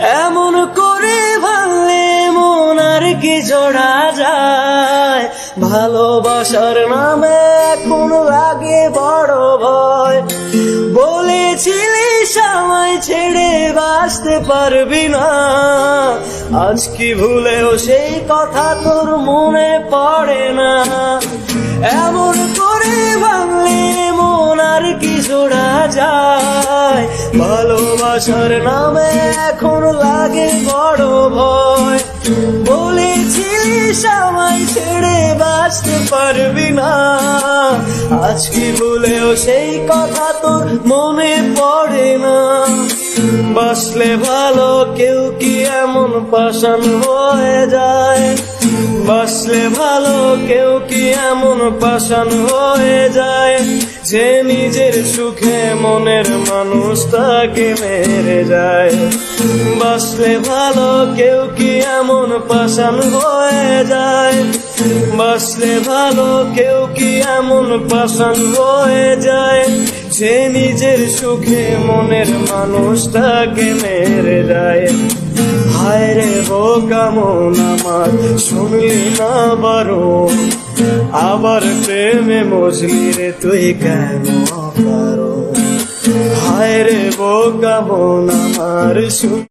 এমন করে ভাঙলে মন আর কি জোড়া যায়? ভালোবাসার নামে এখন লাগে বড় ভয়। বলেছিলি সময় ছেড়ে বাঁচতে পারবি না। আজ কি ভুলেও সেই কথা তোর মনে পড়ে না। এমন করে ভাঙলে মন আর কি জোড়া যায়? ভালোবাসার নামে এখন লাগে বড় ভয়। বলেছিলি সবাই ছেড়ে বাঁচতে পারবি না। আজ বলেও সেই কথা তোর মনে পড়ে না। বাসলে ভালো কেউ কি এমন পাশান হয়ে যায়? বাসলে ভালো, কেউ কি এমন পাশান হয়ে যায়? যে নিজের সুখে মনের মানুষ তাকে মেরে যায়। বাসলে ভালো, কেউ কি এমন পাশান হয়ে যায়? বাসলে ভালো, কেউ কি এমন পাশান হয়ে যায়? যে নিজের সুখে মনের মানুষটাকে মেরে যায়। রে বোকা মন আমার, শুনলি না বারো? আবার প্রেমে মজলি রে, তুই কেন পারো? হায় রে বোকা মন আমার শুন